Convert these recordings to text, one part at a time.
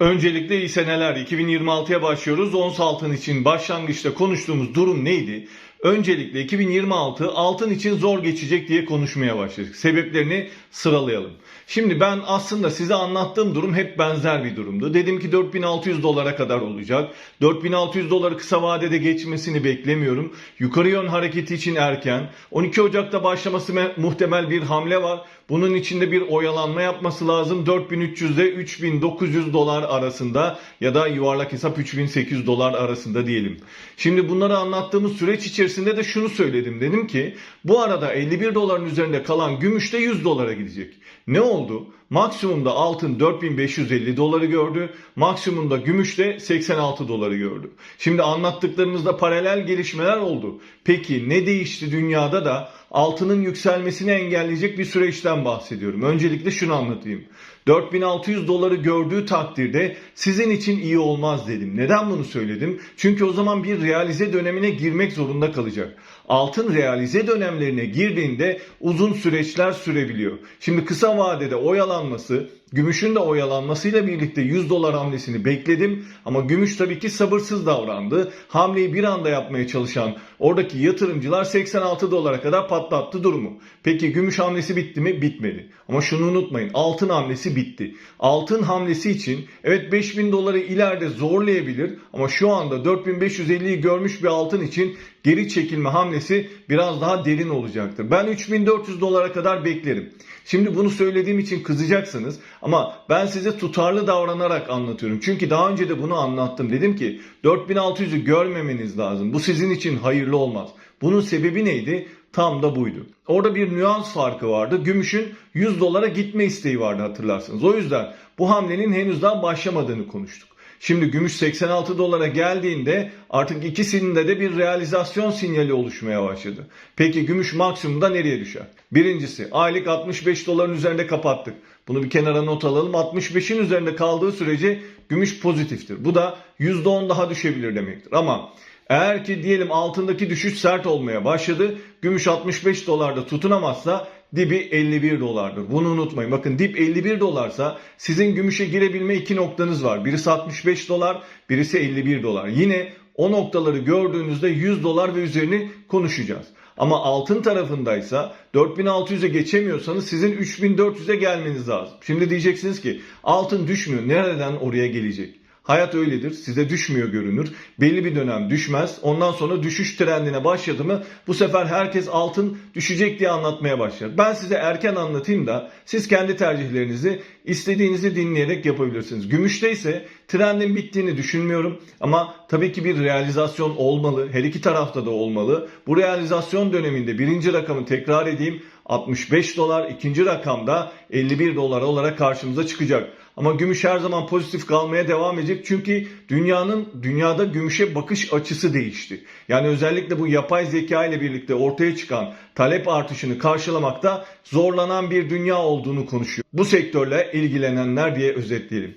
Öncelikle iyi seneler. 2026'ya başlıyoruz. Ons altın için başlangıçta konuştuğumuz durum neydi? Öncelikle 2026 altın için zor geçecek diye konuşmaya başladık. Sebeplerini sıralayalım. Şimdi ben aslında size anlattığım durum hep benzer bir durumdu. Dedim ki 4600 dolara kadar olacak. 4600 doları kısa vadede geçmesini beklemiyorum. Yukarı yön hareketi için erken. 12 Ocak'ta başlaması me- muhtemel bir hamle var. Bunun içinde bir oyalanma yapması lazım. 4300 ile 3900 dolar arasında ya da yuvarlak hesap 3800 dolar arasında diyelim. Şimdi bunları anlattığımız süreç içerisinde de şunu söyledim. Dedim ki bu arada 51 doların üzerinde kalan gümüş de 100 dolara gidecek. Ne oldu? Maksimumda altın 4550 doları gördü. Maksimumda gümüş de 86 doları gördü. Şimdi anlattıklarımızda paralel gelişmeler oldu. Peki ne değişti dünyada da altının yükselmesini engelleyecek bir süreçten bahsediyorum. Öncelikle şunu anlatayım. 4600 doları gördüğü takdirde sizin için iyi olmaz dedim. Neden bunu söyledim? Çünkü o zaman bir realize dönemine girmek zorunda kalacak. Altın realize dönemlerine girdiğinde uzun süreçler sürebiliyor. Şimdi kısa vadede oyalanması, gümüşün de oyalanmasıyla birlikte 100 dolar hamlesini bekledim. Ama gümüş tabii ki sabırsız davrandı. Hamleyi bir anda yapmaya çalışan oradaki yatırımcılar 86 dolara kadar patlattı durumu. Peki gümüş hamlesi bitti mi? Bitmedi. Ama şunu unutmayın altın hamlesi bitti. Altın hamlesi için evet 5000 doları ileride zorlayabilir ama şu anda 4550'yi görmüş bir altın için geri çekilme hamlesi biraz daha derin olacaktır. Ben 3400 dolara kadar beklerim. Şimdi bunu söylediğim için kızacaksınız ama ben size tutarlı davranarak anlatıyorum. Çünkü daha önce de bunu anlattım. Dedim ki 4600'ü görmemeniz lazım. Bu sizin için hayırlı olmaz. Bunun sebebi neydi? Tam da buydu. Orada bir nüans farkı vardı. Gümüşün 100 dolara gitme isteği vardı hatırlarsınız. O yüzden bu hamlenin henüz daha başlamadığını konuştuk. Şimdi gümüş 86 dolara geldiğinde artık ikisinde de bir realizasyon sinyali oluşmaya başladı. Peki gümüş maksimumda nereye düşer? Birincisi aylık 65 doların üzerinde kapattık. Bunu bir kenara not alalım. 65'in üzerinde kaldığı sürece gümüş pozitiftir. Bu da %10 daha düşebilir demektir. Ama eğer ki diyelim altındaki düşüş sert olmaya başladı. Gümüş 65 dolarda tutunamazsa dibi 51 dolardır. Bunu unutmayın. Bakın dip 51 dolarsa sizin gümüşe girebilme iki noktanız var. Birisi 65 dolar, birisi 51 dolar. Yine o noktaları gördüğünüzde 100 dolar ve üzerini konuşacağız. Ama altın tarafındaysa 4600'e geçemiyorsanız sizin 3400'e gelmeniz lazım. Şimdi diyeceksiniz ki altın düşmüyor. Nereden oraya gelecek? Hayat öyledir. Size düşmüyor görünür. Belli bir dönem düşmez. Ondan sonra düşüş trendine başladı mı bu sefer herkes altın düşecek diye anlatmaya başlar. Ben size erken anlatayım da siz kendi tercihlerinizi istediğinizi dinleyerek yapabilirsiniz. Gümüşte ise trendin bittiğini düşünmüyorum ama tabii ki bir realizasyon olmalı. Her iki tarafta da olmalı. Bu realizasyon döneminde birinci rakamı tekrar edeyim 65 dolar, ikinci rakamda 51 dolar olarak karşımıza çıkacak. Ama gümüş her zaman pozitif kalmaya devam edecek. Çünkü dünyanın dünyada gümüşe bakış açısı değişti. Yani özellikle bu yapay zeka ile birlikte ortaya çıkan talep artışını karşılamakta zorlanan bir dünya olduğunu konuşuyor. Bu sektörle ilgilenenler diye özetleyelim.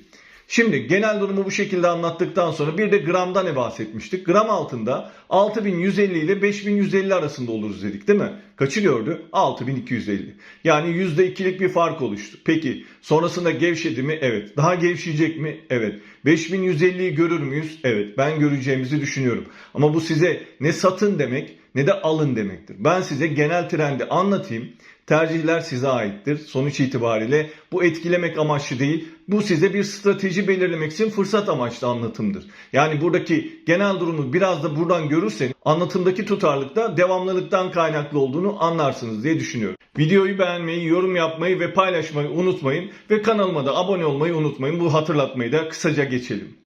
Şimdi genel durumu bu şekilde anlattıktan sonra bir de gramda ne bahsetmiştik? Gram altında 6150 ile 5150 arasında oluruz dedik değil mi? Kaçı gördü? 6250. Yani %2'lik bir fark oluştu. Peki sonrasında gevşedi mi? Evet. Daha gevşeyecek mi? Evet. 5150'yi görür müyüz? Evet. Ben göreceğimizi düşünüyorum. Ama bu size ne satın demek ne de alın demektir. Ben size genel trendi anlatayım. Tercihler size aittir. Sonuç itibariyle bu etkilemek amaçlı değil. Bu size bir strateji belirlemek için fırsat amaçlı anlatımdır. Yani buradaki genel durumu biraz da buradan görürseniz anlatımdaki tutarlılıkta devamlılıktan kaynaklı olduğunu anlarsınız diye düşünüyorum. Videoyu beğenmeyi, yorum yapmayı ve paylaşmayı unutmayın ve kanalıma da abone olmayı unutmayın. Bu hatırlatmayı da kısaca geçelim.